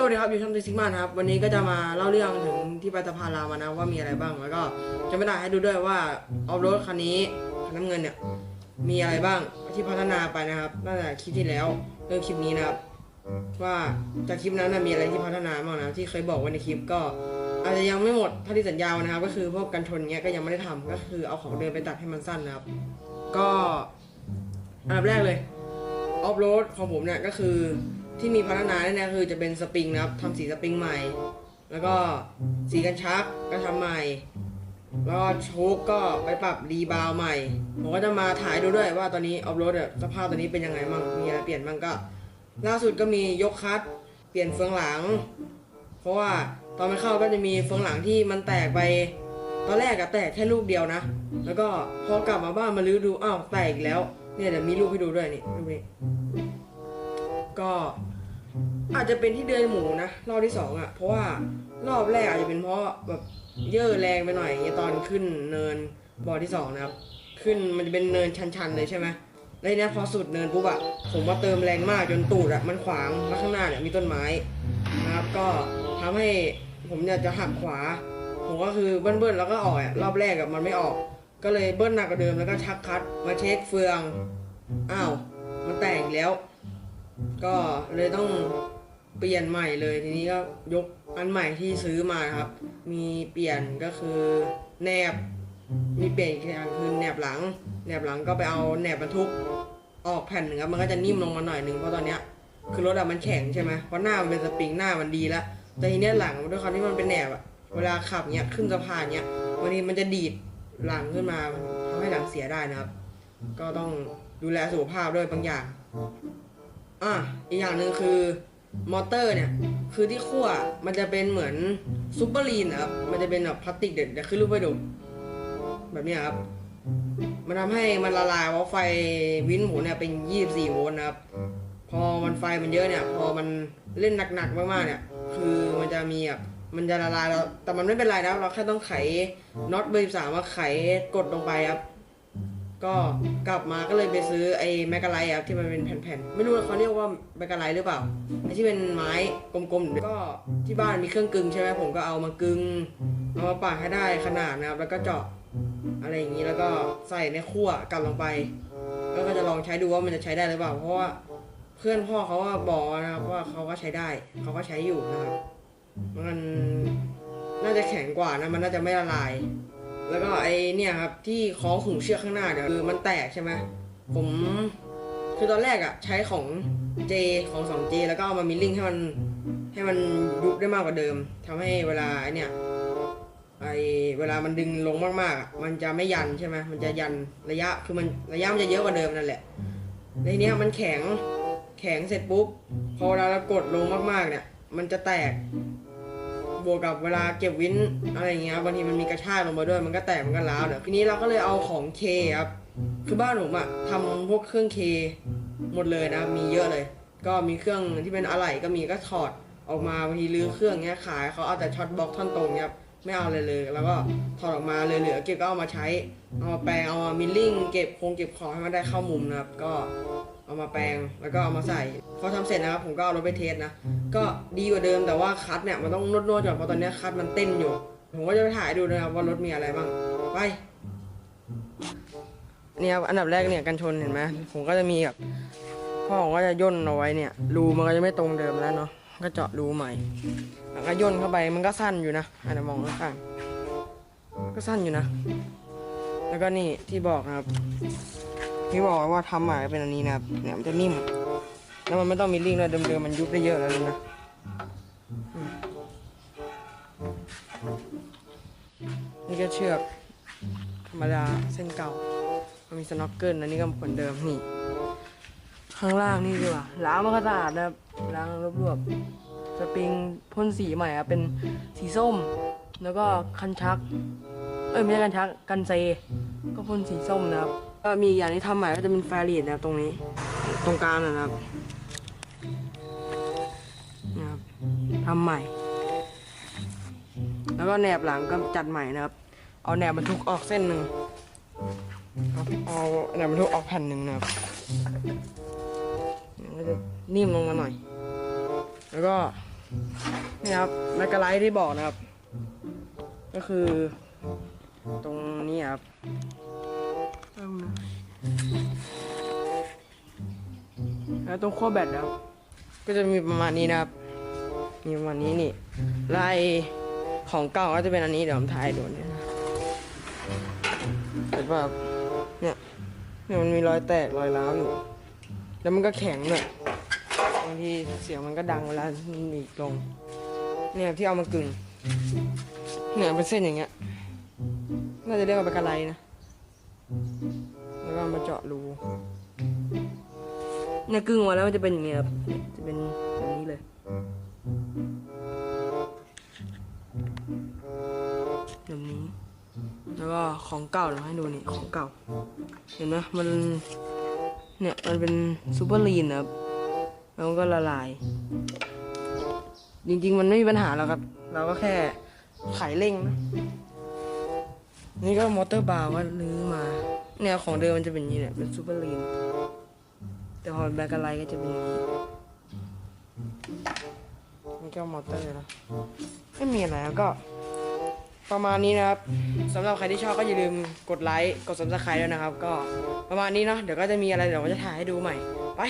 สวัสดีครับอยู่ช่องติซิกมานะครับวันนี้ก็จะมาเล่าเรื่องถึงที่ไปสะพานลามานะว่ามีอะไรบ้างแล้วก็จะไม่ได้ให้ดูด้วยว่าออฟโรดคันนี้คันน้ำเงินเนี่ยมีอะไรบ้างที่พัฒนาไปนะครับตั้งแต่คลิปที่แล้วเรื่องคลิปนี้นะครับ ว่าจากคลิปนั้นนะมีอะไรที่พัฒนาบ้างนะที่เคยบอกไว้ในคลิปก็ อาจจะยังไม่หมดเท่าที่สัญญาวนะครับ ก็คือพวกกันชนเนี้ยก็ยังไม่ได้ทำก็คือเอาของเดิมไปตัดให้มันสั้นนะครับ ก็อันดับแรกเลยออฟโรดของผมเนี่ยก็คือ ที่มีพัฒนาแน่ๆคือจะเป็นสปริงนะครับทำสีสปริงใหม่ แล้วก็สีกันชักก็ทำใหม่ แล้วโชคก็ไปปรับรีบาวใหม่ ผมก็จะมาถ่ายดูด้วยว่าตอนนี้ออฟโรดสภาพตอนนี้เป็นยังไงมั่งมีอะไรเปลี่ยนบ้างก็ ล่าสุดก็มียกคัดเปลี่ยนเฟืองหลัง เพราะว่าตอนมันเข้าก็จะมีเฟืองหลังที่มันแตกไปตอนแรกอะแตกแค่ลูกเดียวนะ แล้วก็พอกลับมาบ้านมาลื้อดูอ้าวแตกอีกแล้ว เนี่ยเดี๋ยวมีรูปให้ดูด้วยนี่รูปนี้ก็ อาจจะเป็นที่เดือนหมูนะรอบที่สองอะเพราะว่ารอบแรกอาจจะเป็นเพราะแบบเย่อแรงไปหน่อยอย่างเงี้ยตอนขึ้นเนินบอที่สองนะครับ ขึ้นมันจะเป็นเนินชันๆเลยใช่ไหมแล้วทีเนี้ยพอสุดเนินปุ๊บอะผมว่าเติมแรงมากจนตูดอะมันขวางแล้วข้างหน้าเนี่ยมีต้นไม้นะครับ ก็ทำให้ผมเนี่ยจะหักขวา ผมก็คือเบิ้ลๆแล้วก็ออกอะรอบแรกอะมันไม่ออก ก็เลยเบิ้ลหนักกว่าเดิมแล้วก็ชักคัดมาเช็คเฟืองอ้าวมันแตกแล้ว ก็เลยต้อง เปลี่ยนใหม่เลยทีนี้ก็ยกอันใหม่ที่ซื้อมาครับ มีเปลี่ยนก็คือแหนบ มีเปลี่ยนอีกอย่างคือแหนบหลังแหนบหลังก็ไปเอาแหนบบรรทุกออกแผ่นหนึ่งครับมันก็จะนิ่มลงมาหน่อยหนึ่งเพราะตอนเนี้ยคือรถอะมันแข็งใช่ไหมเพราะหน้ามันเป็นสปริงหน้ามันดีแล้วแต่ทีเนี้ยหลังด้วยความที่มันเป็นแหนบอะเวลาขับเนี้ยขึ้นสะพานเนี้ยวันนี้มันจะดีดหลังขึ้นมาทำให้หลังเสียได้นะครับ ก็ต้องดูแลสุขภาพด้วยบางอย่างอะอีกอย่างหนึ่งคือ มอเตอร์เนี่ย คือที่ขั้วมันจะเป็นเหมือนซูเปอร์ลีนนะครับ มันจะเป็นแบบพลาสติกเดี๋ยวเดี๋ยวขึ้นรูปไปดูแบบนี้ครับ มันทำให้มันละลายเพราะไฟวินผมเนี่ยเป็น 24 โวลต์นะครับ พอมันไฟมันเยอะเนี่ย พอมันเล่นหนักๆมากๆเนี่ย คือมันจะมีแบบมันจะละลายแล้วแต่มันไม่เป็นไรนะเราแค่ต้องไขน็อตเบอร์สามมาไขกดลงไปครับ ก็กลับมาก็เลยไปซื้อไอ้แมกกาไลท์ครับที่มันเป็นแผ่นๆ ไม่รู้ว่าเขาเรียกว่าแมกกาไลท์หรือเปล่าไอ้ที่เป็นไม้กลมๆ ก็ที่บ้านมีเครื่องกึ่งใช่ไหมผมก็เอามากึ่งเอามาปาดให้ได้ขนาดนะครับ แล้วก็เจาะอะไรอย่างนี้แล้วก็ใส่ในขั้วกลับลงไป แล้วก็จะลองใช้ดูว่ามันจะใช้ได้หรือเปล่า เพราะว่าเพื่อนพ่อเขาว่าบอกนะครับว่าเขาก็ใช้ได้เขาก็ใช้อยู่นะครับ มันน่าจะแข็งกว่านะมันน่าจะไม่ละลาย แล้วก็ไอเนี่ยครับที่คล้องหูเชือกข้างหน้าเนี่ยคือมันแตกใช่ไหมผมคือตอนแรกอะใช้ของ J ของ 2J แล้วก็เอามามิลลิ่งให้มันให้มันยุบได้มากกว่าเดิมทำให้เวลาไอเนี่ยไอเวลามันดึงลงมากๆ มันจะไม่ยันใช่ไหมมันจะยันระยะคือมันระยะมันจะเยอะกว่าเดิมนั่นแหละในเนี้ยมันแข็งแข็งเสร็จปุ๊บพอเวลาเรากดลงมากๆเนี่ย มันจะแตก บวกกับเวลาเก็บวินอะไรอย่างเงี้ยบางทีมันมีกระชากลงมาด้วยมันก็แตกมันก็ร้าวเดี๋ยวทีนี้เราก็เลยเอาของเคครับคือบ้านผมอะทำพวกเครื่องเคหมดเลยนะมีเยอะเลย ก็มีเครื่องที่เป็นอะไหล่ก็มีก็ถอดออกมาบางทีรื้อเครื่องเงี้ยขายเขาเอาแต่ช็อตบล็อกท่อนตรงเงี้ยไม่เอาเลยเลย แล้วก็ถอดออกมาเลยเหลือเก็บก็เอามาใช้เอามาแปลงเอามามิลลิ่งเก็บคงเก็บของให้มันได้เข้ามุมนะครับก็ เอามาแปลงแล้วก็เอามาใส่พอทำเสร็จนะครับผมก็เอารถไปเทสนะก็ดีกว่าเดิมแต่ว่าคัดเนี่ยมันต้องนวดๆก่อนเพราะตอนนี้คัดมันเต้นอยู่ ผมก็จะไปถ่ายดูนะครับว่ารถมีอะไรบ้างไปเนี่ยครับอันดับแรกเนี่ยกันชนเห็นไหมผมก็จะมีแบบพ่อผมก็จะย่นเอาไว้เนี่ยรูมันก็จะไม่ตรงเดิมแล้วเนาะก็เจาะรูใหม่แล้วก็ย่นเข้าไปมันก็สั้นอยู่นะอันนี้มองข้างก็สั้นอยู่นะ แล้วก็นี่ที่บอกนะครับ ที่บอกว่าทำหม่เป็นอันนี้นะครับเนี่ยมันจะนิ่ม แล้วมันไม่ต้องมีลิงเลยเดิมๆมันยุบได้เยอะแล้วนะนี่ก็เชือกธรรมดาเส้นเก่า มันมีสน็อกเกิลอันนี้ก็เหมือนเดิมนี่ ข้างล่างนี่ดีกว่าล้างมันก็สะอาดนะครับล้างรวบๆสปริงพ่นสีใหม่ครับเป็นสีส้ม แล้วก็คันชัก เอ้ยไม่ใช่กันชักกันเซก็พ่นสีส้มนะครับ ก็มีอย่างที่ทำใหม่ก็จะเป็นแฟรีดนะครับตรงนี้ ตรงกลางนะครับนะครับทำใหม่ แล้วก็แหนบหลังก็จัดใหม่นะครับ เอาแหนบบรรทุกออกเส้นหนึ่งเอาเอาแหนบบรรทุกออกแผ่นหนึ่งนะครับนี่ก็จะนิ่มลงมาหน่อย แล้วก็นี่ครับแมกกาไลท์ที่บอกนะครับ ก็คือตรงนี้ครับ แล้วตรงขั้วแบตนะครับก็จะมีประมาณนี้นะครับ มีประมาณนี้นี่ลายของเก่าก็จะเป็นอันนี้เดี๋ยวผมถ่ายให้ดูเนี่ยนะเห็นป่ะครับเนี่ยเนี่ยมันมีรอยแตกรอยร้าวอยู่ แล้วมันก็แข็งเนี่ยบางทีเสียงมันก็ดังเวลามันหนีบลง เนี่ยที่เอามากึ่งเนี่ยเป็นเส้นอย่างเงี้ยน่าจะเรียกว่าเป็นกระไลนะ แล้วก็มาเจาะรูเนี่ยกึ่งมาแล้วมันจะเป็นอย่างเงี้ยครับจะเป็นแบบนี้เลยแบบนี้ แล้วก็ของเก่าเดี๋ยวให้ดูนี่ของเก่า เห็นไหมมันเนี่ยมันเป็นซูเปอร์ลีนนะครับแล้วก็ละลาย จริง ๆ มันไม่มีปัญหาหรอกครับ เราก็แค่ไขเร่งนะ นี่ก็มอเตอร์บาร์ว่าลื้อมาเนี่ยของเดิมมันจะเป็นอย่างนี้เนี่ยเป็นซูเปอร์ลีนแต่พอแบกอะไรก็จะเป็นอย่างนี้นี่ก็มอเตอร์นะไม่มีอะไรครับก็ ประมาณนี้นะครับสำหรับใครที่ชอบก็อย่าลืมกดไลค์กด subscribe ด้วยนะครับ ก็ประมาณนี้เนาะเดี๋ยวก็จะมีอะไรเดี๋ยวก็จะถ่ายให้ดูใหม่ ไป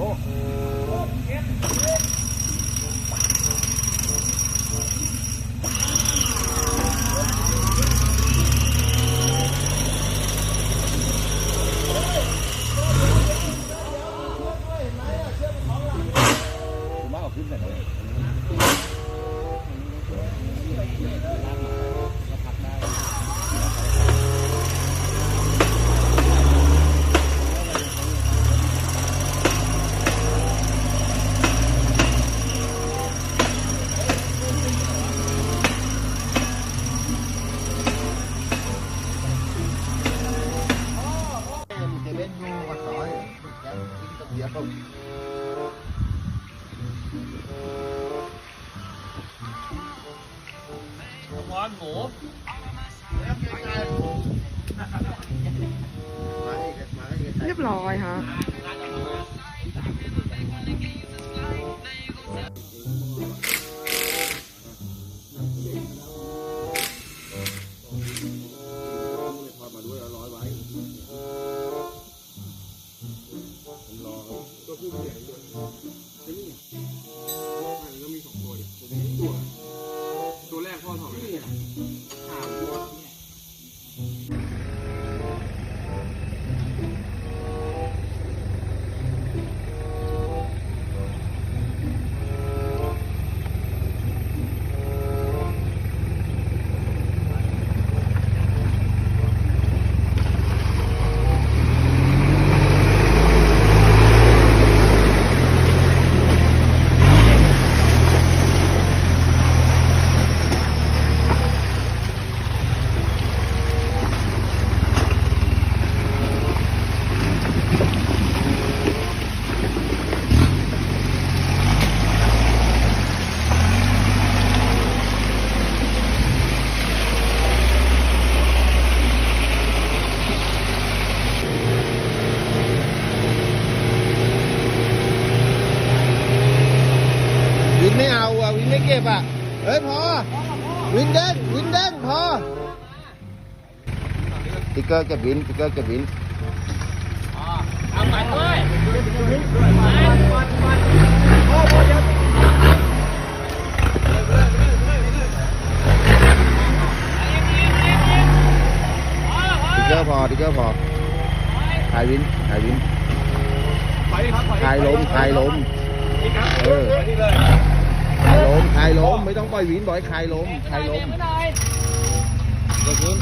ราะว่า เก็บอะ เฮ้ยพอ วินเด้งวินเด้งพอติ๊กเกอร์เก็บวินติ๊กเกอร์เก็บวินเอาไปด้วยติ๊กเกอร์พอติ๊กเกอร์พอถ่ายวินถ่ายวินถ่ายลมถ่ายลมเออ ลยถ่ายลมถ่ายลมไม่ต้องปล่อยวินบอกให้ถ่ายลมถ่ายลมเด็กวิน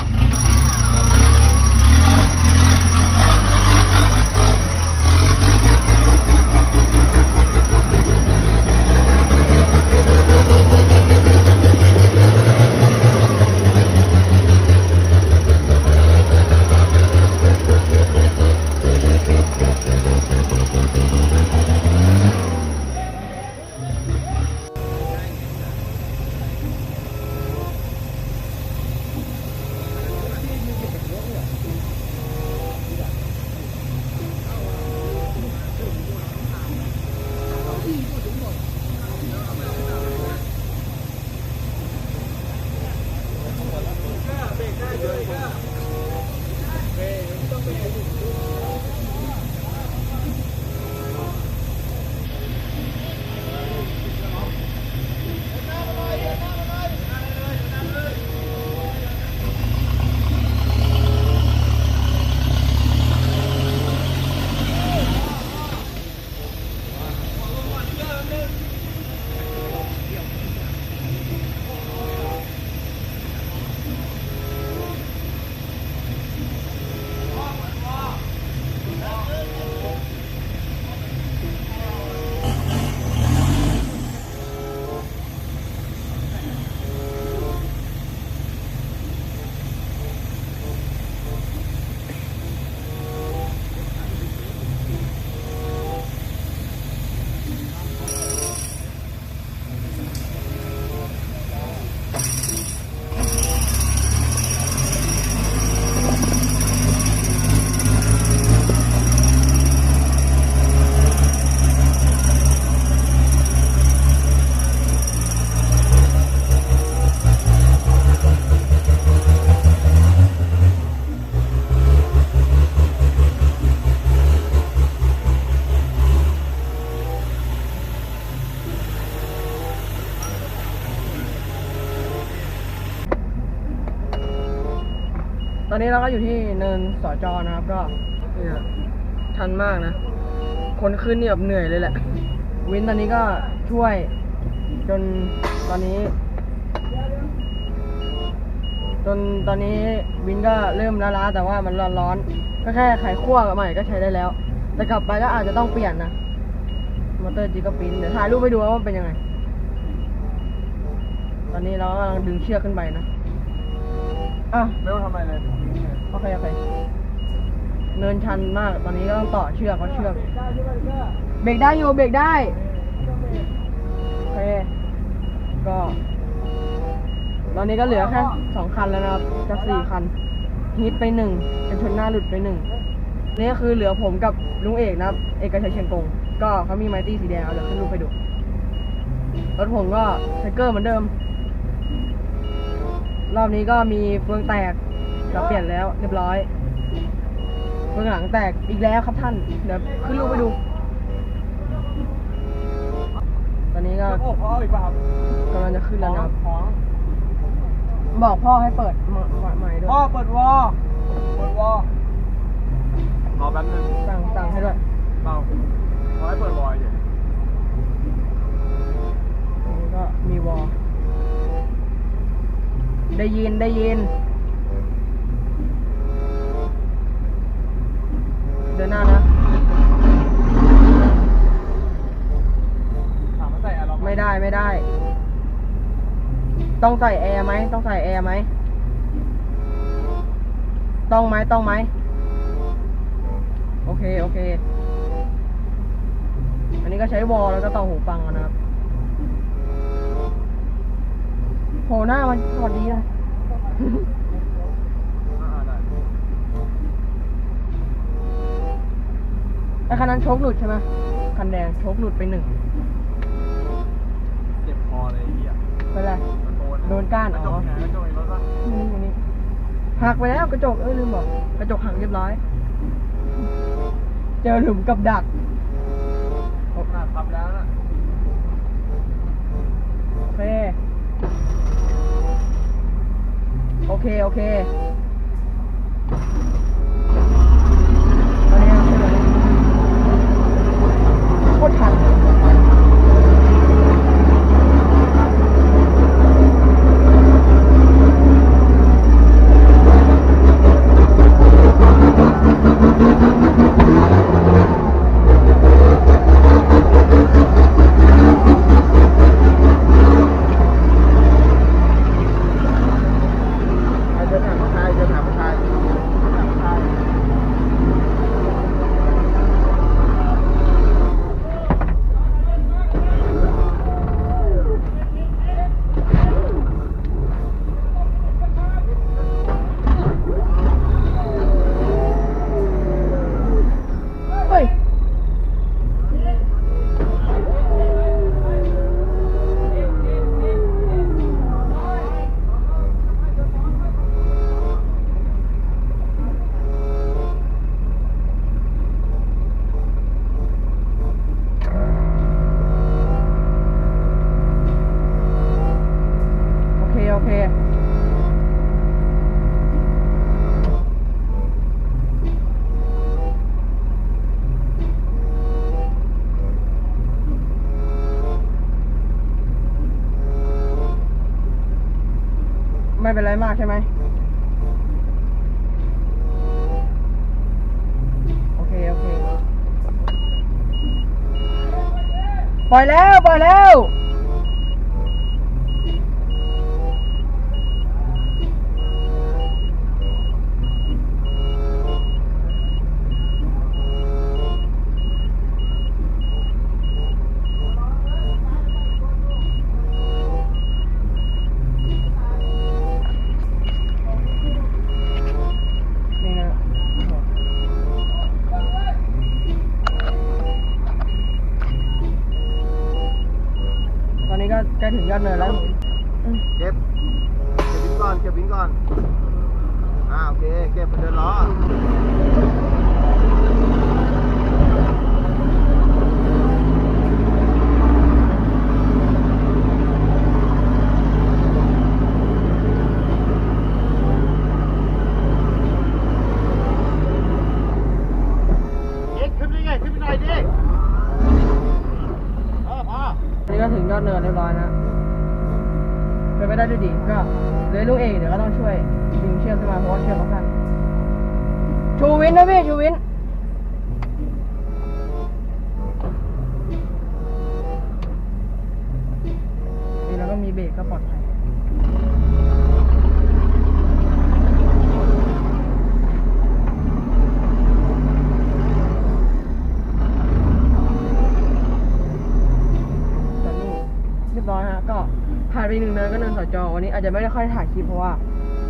ตอนนี้เราก็อยู่ที่เนินสอจอนะครับก็เนี่ยชันมากนะ คนขึ้นเนี่ยแบบเหนื่อยเลยแหละ วินตอนนี้ก็ช่วย จนตอนนี้ จนตอนนี้วินก็เริ่มล้าๆแต่ว่ามันร้อนๆก็แค่ไขคั่วกับใหม่ก็ใช้ได้แล้ว แต่กลับไปก็อาจจะต้องเปลี่ยนนะมอเตอร์จีก็ปินเดี๋ยวถ่ายรูปไปดูว่ามันเป็นยังไง ตอนนี้เรากำลังดึงเชือกขึ้นไปนะ อะไม่ต้องทำอะไรเลย โอเคโอเคเนินชันมากตอนนี้ก็ต้องต่อเชือกเพราะเชือกเบรกได้อยู่เบรกได้โอเคก็ตอนนี้ก็เหลือแค่สองคันแล้วนะครับจากสี่คันฮิตไปหนึ่งกันชนหน้าหลุดไปหนึ่งนี่ก็คือเหลือผมกับลุงเอกนะครับ เอกชัยเชียงกง ก็เขามีไมตี้สีแดงเอาเดี๋ยวขึ้นรูปไปดูรถผมก็ไทเกอร์เหมือนเดิม รอบนี้ก็มีเฟืองแตก เราเปลี่ยนแล้วเรียบร้อยเฟืองหลังแตกอีกแล้วครับท่าน เดี๋ยวขึ้นรูปไปดู ตอนนี้ก็โอ้พ่ออีกป่ะครับกำลังจะขึ้นแล้วนะครับของบอกพ่อให้เปิดไมค์ไมค์ด้วยพ่อเปิดวอเปิดวอรอแป๊บนึงสั่งสั่งให้ด้วยเปล่าขอให้เปิดวอเฉยอันนี้ก็มีวอลได้ยินได้ยิน ดินหน้านะ ถามว่าใส่อะไรไม่ได้ไม่ได้ ต้องใส่แอร์ไหม ต้องใส่แอร์ไหม ต้องไหมต้องไหม โอเค โอเค อันนี้ก็ใช้วอลแล้วก็ต่อหูฟังเอานะครับโหหน้ามันสวัสดีนะ ไอ้คันนั้นโชคหลุดใช่ไหมคันแดงโชคหลุดไปหนึ่งยเลยไอ้เหี้ยเป็นไรตะโกนโดนก้านกระจอ๋กอไหนกระจกในรถวะนี่นี่นี่หักไปแล้วกระจกเอ้ยลืมบอกกระจกหักเรียบร้อย เจอหลุมกับดัก ผมน่ะขับแล้วน่ะโอเค โอเค โอเค โค มากใช่ไหมโอเคโอเคปล่อยแล้วปล่อยแล้ว นี่นะตอนนี้ ก็ใกล้ถึงยอดเนินแล้วเก็บเก็บวินก่อนเก็บวินก่อนอ่าโอเคเก็บเดินล้อ เอ็กขึ้นได้ไง ขึ้นไปหน่อยดิ เออพอ ตอนนี้ก็ถึงยอดเนินเรียบร้อยนะเป็นไปไดีก็เลยลูกเองเดี๋ยวก็ต้องช่วยดึงเชือกขึ้นมาเพราะว่าเชือกเขาสั้นชูวินนะพี่ชูวินนี่เราก็มีเบรกก็ปลอดภัย ตอนนี้เรียบร้อยฮะก็ ผ่านไปหนึ่งเนินก็เนินสจวันนี้อาจจะไม่ได้ค่อยถ่ายคลิปเพราะว่า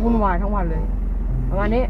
วุ่นวายทั้งวันเลย ประมาณนี้